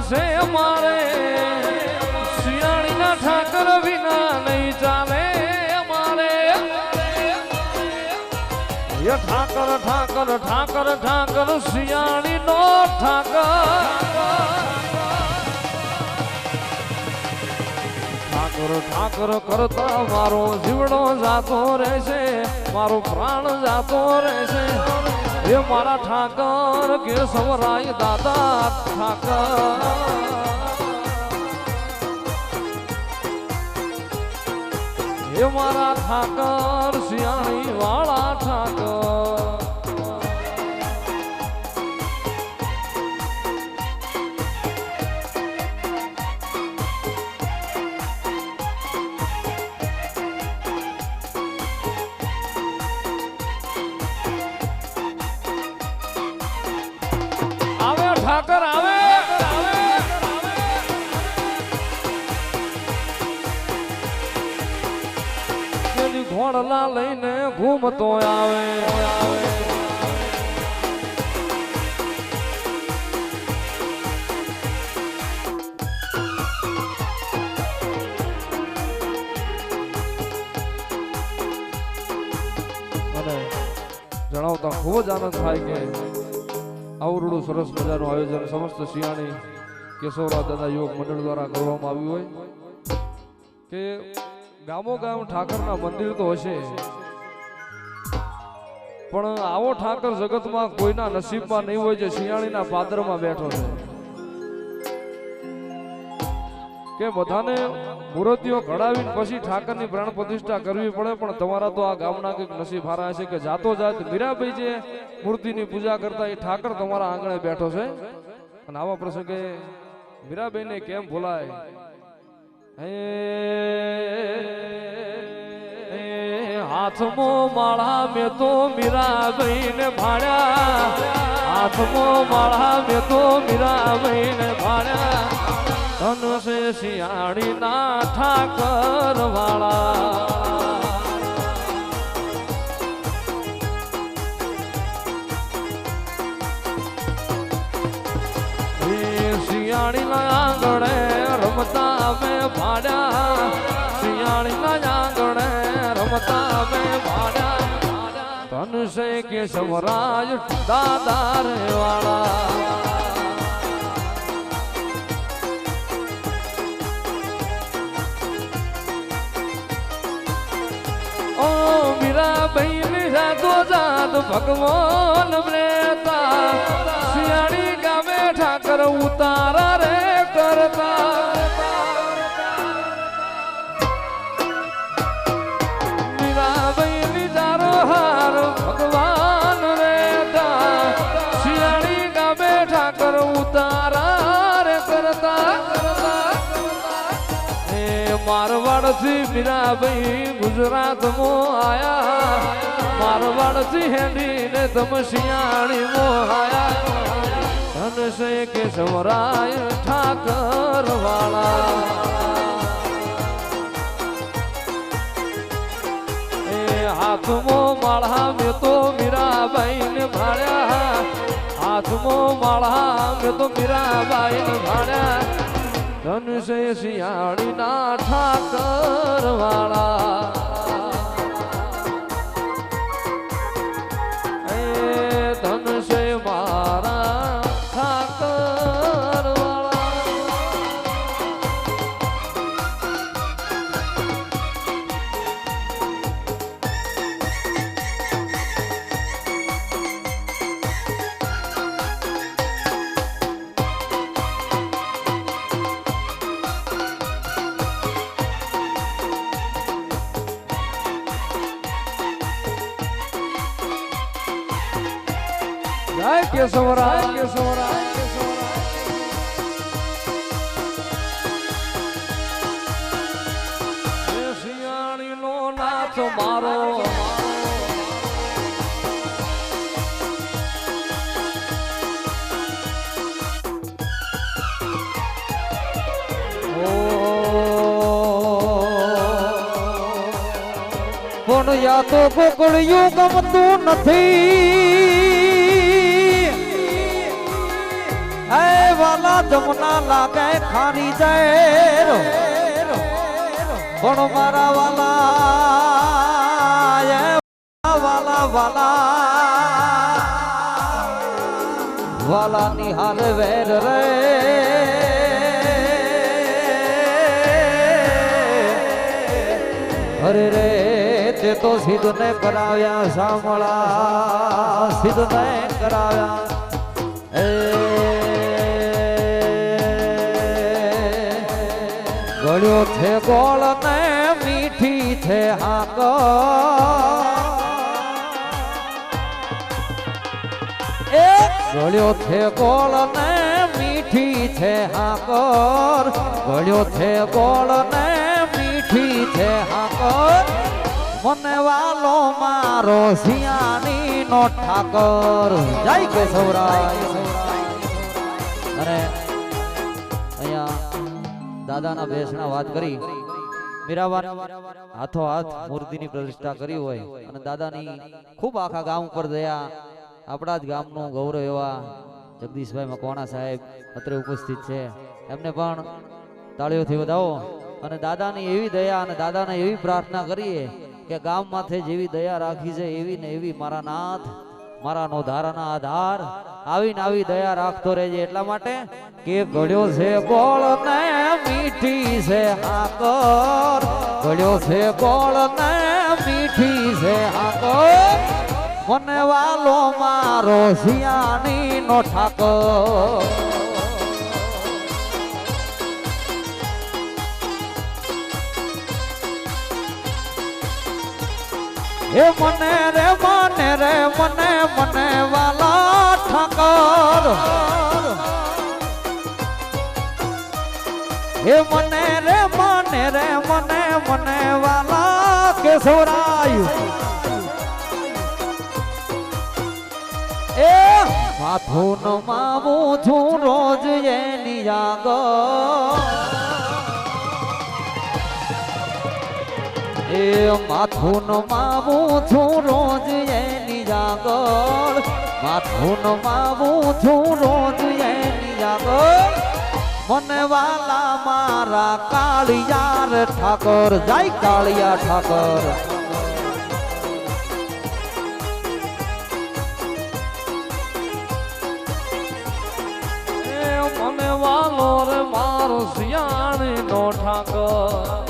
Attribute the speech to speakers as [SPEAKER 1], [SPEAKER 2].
[SPEAKER 1] ચાલશે અમારે? શિયાળીના ઠાકર વિના નહીં ચાલે અમારે. એ ઠાકર ઠાકર ઠાકર ઠાકર, શિયાળીનો ઠાકર. ઠાકર ઠાકર કરતા મારો જીવડો જાતો રહેશે, મારો પ્રાણ જાતો રહેશે. એ મારા ઠાકર કે સવરાય દાદા, ઠાકર. એ મારા ઠાકર શિયાળી વાળા ઠાકર. તેની લઈને ઘૂમતો આવે. જણાવતા ખૂબ જ આનંદ થાય કે આવરડું સરસ મજાનું આયોજન સમસ્ત શિયાળી કેશવરા દાદા યુવક મંડળ દ્વારા કરવામાં આવ્યું હોય. કે ગામો ગામ ઠાકરના મંદિર તો હશે. પણ આવો ઠાકર જગતમાં કોઈના નસીબમાં નહીં હોય જે શિયાળીના પાદરમાં બેઠો છે. કે બધાને મૂર્તિઓ ઘડાવીને પછી ઠાકરની પ્રાણ પ્રતિષ્ઠા કરવી પડે, પણ તમારા તો આ ગામના કંઈક નસીબ હારા છે કે જાતો જાત મીરાભાઈ જે મૂર્તિની પૂજા કરતા એ ઠાકર તમારા આંગણે બેઠો છે? અને આવા પ્રસંગે મીરાબાઈને કેમ ભૂલાય? હાથમો માળા મેં તો મીરાબાઈને ભાડ્યા હાથમો માળા મેં તો મીરાબાઈને ભાડ્યા ધન છે શિયાળીના ઠાકર વાળા. શિયાળીના રમતા અમે ભાડ્યા શિયાળીના આંગણે રમતા અમે ભાડ્યા ધન છે કે સમરાજ દાદા રે વાળા. ઓ મીરાબાઈ ની જાતો જાત ભગવાન બ્રેતા શિયાળી ગામે ઠાકર ઉતારા રે. એ મારવાડથી મીરાભાઈ ગુજરાત મો આયા. મારવાડથી હેડી ને તમ શિયાળી મો આયા. ધન છે કે સમરાય ઠાકર વાળા એ હાથમો માળા મેં તો મીરાબાઈ ને ભાડ્યા. હાથમો માળા મેં તો મીરાબાઈ ને છે ધનુષે શિયાળીના ઠાકર વાળા રાજ્ય સૌરાજ્ય સૌરાજ્ય સૌરાજ્ય શિયાળી નો નાચ મારો.
[SPEAKER 2] પણ યા તો ગોકળિયું ગમતું નથી. હે વાલા જમના લાગે ખારી જાય પણ મારા વાલા એ વાલા વાલા વાલા. નિહાર વેર રે. અરે રે, તે તો સિદ્ધ ને કરાવ્યા, સાંભળા. સિદ્ધ ને કરાવ્યા. એ છે ગોળ ને મીઠી છે હાક. એ ગળ્યો છે ગોળ ને મીઠી છે હાકર ગળ્યો છે ગોળ ને મીઠી છે હાકર મને વાલો મારો સિયાની નો ઠાકર. જય કે સૌરાય દાદાના બેસણા વાત કરી. મીરાબાન હાથો હાથ મૂર્તિની પ્રતિષ્ઠા કરી હોય અને દાદાની ખૂબ આખા ગામ ઉપર દયા. આપણા જ ગામનું ગૌરવ એવા જગદીશભાઈ મકવાણા સાહેબ અત્રે ઉપસ્થિત છે. એમને પણ તાળીઓથી વધાવો. અને દાદાની એવી દયા અને દાદાને એવી પ્રાર્થના કરીએ કે ગામ માથે જેવી દયા રાખી છે એવી ને એવી મારા નાથ મારા નો ધારાના આધાર આવીને આવી દયા રાખતો રહેજે. એટલા માટે કે ગળ્યો છે બોળ ને મીઠી છે હાકર. ગળ્યો છે બોળ ને મીઠી છે હાકર. મને વાલો મારો શિયાની નો ઠાકર. એ મને રે મને રે મને મને વાલા ઠાકર. હે મને રે મને રે મને મને વાલા કેશવરાય. એ માથું માવું છું રોજ એની આગળ. માથું માવું છું રોજ એની આગળ માથું માવું છું રોજ એની આગળ મને વાલા મારા કાળિયાર ઠાકર, જાય કાળિયા ઠાકર.
[SPEAKER 1] મને વાલો રે મારો સિયાણી નો ઠાકર.